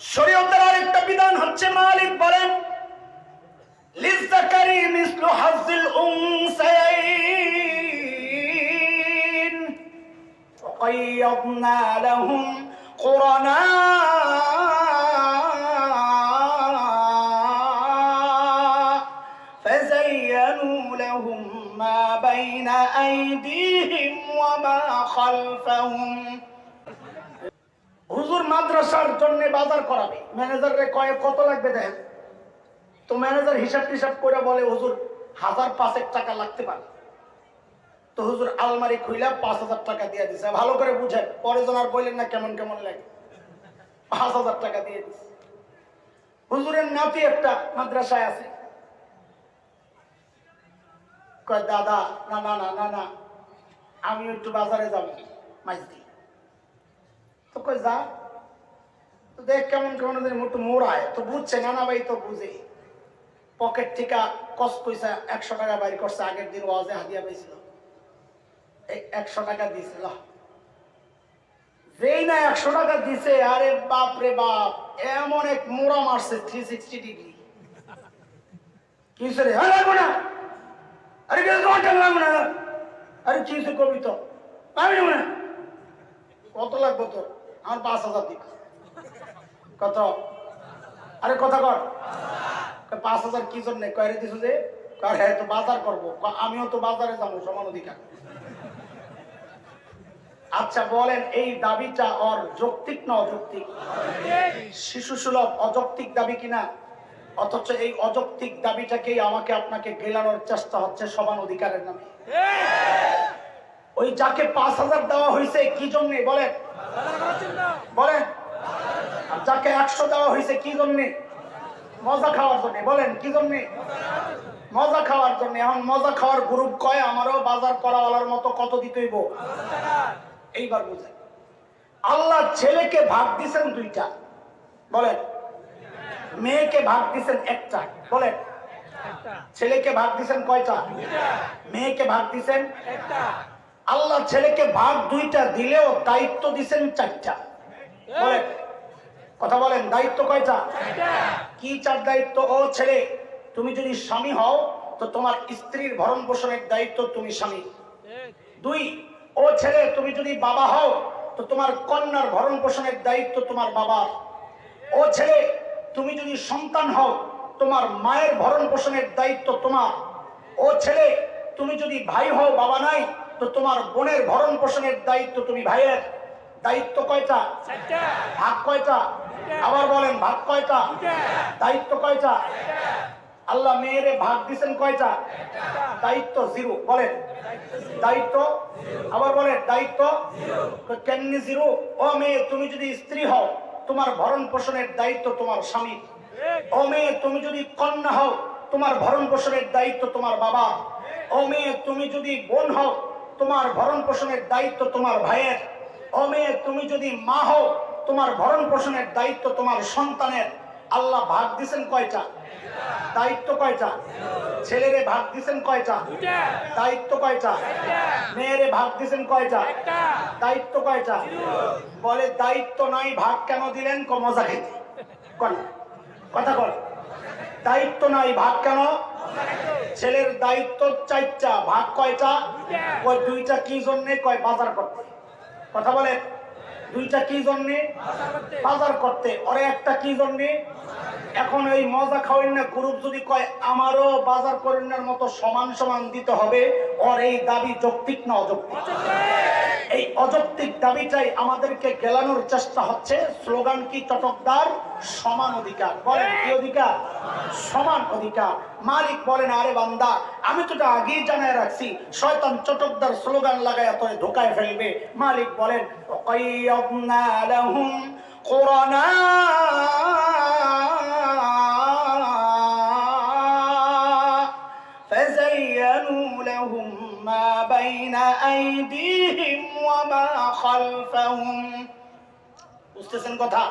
শরীয়তের আরেকটা বিধান হচ্ছে মালিক বলেন লিজাকারি মিসলু হাজিল উনসায়াইন وقيضنا لهم قرناء فزينوا لهم ما بين أيديهم وما خلفهم হুজুর মাদ্রাসার জন্য বাজার করাবে। ম্যানেজারে কয়ে, কত লাগবে দেখেন? তো ম্যানেজার হিসাব টিসাব করে বলে, হুজুর, হাজার পাঁচেক টাকা লাগতে পারে। তো হুজুর আলমারি খুইলা পাঁচ হাজার টাকা দিয়ে দিছে। ভালো করে বুঝেন, পরে জন আর বললেন না কেমন কেমন লাগে। পাঁচ হাজার টাকা দিয়ে দিছে। হুজুরের নাতি একটা মাদ্রাসায় আছে। কয়, দাদা, না না না না না আমি একটু বাজারে যাব। মাইজদি তো কই যা। তো দেখ কেমন কেমন মোটু মোড়ায়। তো বুঝছে নানা ভাই তো বুঝে। পকেট থেকে কস পয়সা একশো টাকা বাইর করছে, আগের দিন ওয়াজে হাদিয়া পেয়েছিল এই একশো টাকা দিয়েছিল যেই না একশো টাকা দিছে, আরে বাপ রে বাপ, এমন এক মোড়া মারছে থ্রি সিক্সটি ডিগ্রি কি হইছে রে? হ্যাঁ লাগবো না। আরে কিছু তোমার টাকা লাগবো না? আরে কি হইছে কবি তো? নেব না। কত লাগবো তোর? আমার পাঁচ হাজার দিক কত? আরে, কথা কর। পাঁচ হাজার কি জন্য? কয়রে দিছো যে? কয় হ্যাঁ তো বাজার করব। আমিও তো বাজারে যাব, সমান অধিকার। আচ্ছা বলেন, এই দাবিটা ওর যৌক্তিক না অযৌক্তিক? শিশু সুলভ, অযৌক্তিক দাবি কিনা? অথচ এই অযৌক্তিক দাবিটাকেই আমাকে আপনাকে গেলানোর চেষ্টা হচ্ছে সমান অধিকারের নামে। ওই যাকে পাঁচ হাজার দেওয়া হয়েছে, কি জন্যে? বলেন। বলেন, যাকে একশো দেওয়া হয়েছে কি জন্যে? মজা খাওয়ার জন্য, বলেন, কি জন্যে? মজা খাওয়ার জন্য। এখন মজা খাওয়ার গ্রুপ কয়? আমারও বাজার করাওয়ালার মতো কত দিতেইব এইবার বুঝেন। আল্লাহ ছেলেকে ভাগ দিছেন দুইটা। বলেন, মেয়েকে ভাগ দিছেন একটা। বলেন, ছেলেকে ভাগ দিছেন কয়টা? মেয়েকে ভাগ দিছেন আল্লাহ ছেলেকে ভাগ দুইটা দিলেও দায়িত্ব দিছেন চারটা। কথা বলেন, দায়িত্ব কয়টা? কি চার দায়িত্ব? ও ছেলে, তুমি যদি স্বামী হও, তো তোমার স্ত্রীর ভরণ পোষণের দায়িত্ব তুমি স্বামী। দুই, ও ছেলে, তুমি যদি বাবা হও, তো তোমার কন্যার ভরণ পোষণের দায়িত্ব তোমার বাবার। ও ছেলে, তুমি যদি সন্তান হও, তোমার মায়ের ভরণ পোষণের দায়িত্ব তোমার। ও ছেলে, তুমি যদি ভাই হও, বাবা নাই তো তোমার বোনের ভরণ পোষণের দায়িত্ব তুমি ভাইয়ের। দায়িত্ব কয়টা? ভাগ কয়টা? আবার বলেন ভাগ কয়টা? দায়িত্ব কয়টা? আল্লাহ মেয়েরে ভাগ দিছেন কয়টা? দায়িত্ব জিরো বলেন। দায়িত্ব আবার বলেন দায়িত্ব? কেমনি জিরো? ও মেয়ে তুমি যদি স্ত্রী হও তোমার ভরণ পোষণের দায়িত্ব তোমার স্বামী। ও মেয়ে তুমি যদি কন্যা হও তোমার ভরণ পোষণের দায়িত্ব তোমার বাবা। ও মেয়ে তুমি যদি বোন হও তোমার ভরণ পোষণের দায়িত্ব তোমার ভাইয়ের। ও মেয়ে তুমি যদি মা হও তোমার ভরণ পোষণের দায়িত্ব তোমার সন্তানের। আল্লাহ ভাগ দিছেন কয়টা? দায়িত্ব কয়টা? ছেলেরে ভাগ দিছেন কয়টা? দায়িত্ব কয়টা? মেয়েরে ভাগ দিছেন কয়টা? দায়িত্ব কয়টা? বলে দায়িত্ব নাই ভাগ কেন দিলেন? ক মজা খেতে। কথা কর দায়িত্ব নাই ভাগ কেন? ছেলের দায়িত্ব চারটা, ভাগ কয়টা? কয় দুইটা কি জন্যে, কয় বাজার করতে? কথা বলে দুইটা কি জন্যে? বাজার করতে। ওরে একটা কি জন্যে? এখন এই মজা খাওয়েন না গ্রুপ যদি কয়, আমারও বাজার করেনার মতো সমান সমান দিতে হবে। ওর এই দাবি যৌক্তিক না অযৌক্তিক? অযৌক্তিক দাবিটাই আমাদেরকে গেলানোর চেষ্টা হচ্ছে। স্লোগান কি তটকদার সমান অধিকার। বলেন কি অধিকার? সমান অধিকার। মালিক বলেন, আরে বান্দা, আমি তো আগেই জানায় রাখছি। শয়তান চটকদার স্লোগান লাগায় তো ধোকায় ফেলবে। মালিক বলেন কোরআনা فزينوا لهم ما بين أيديهم وما خلفهم বুঝতেছেন কথা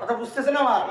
কথা বুঝতেছেন আমার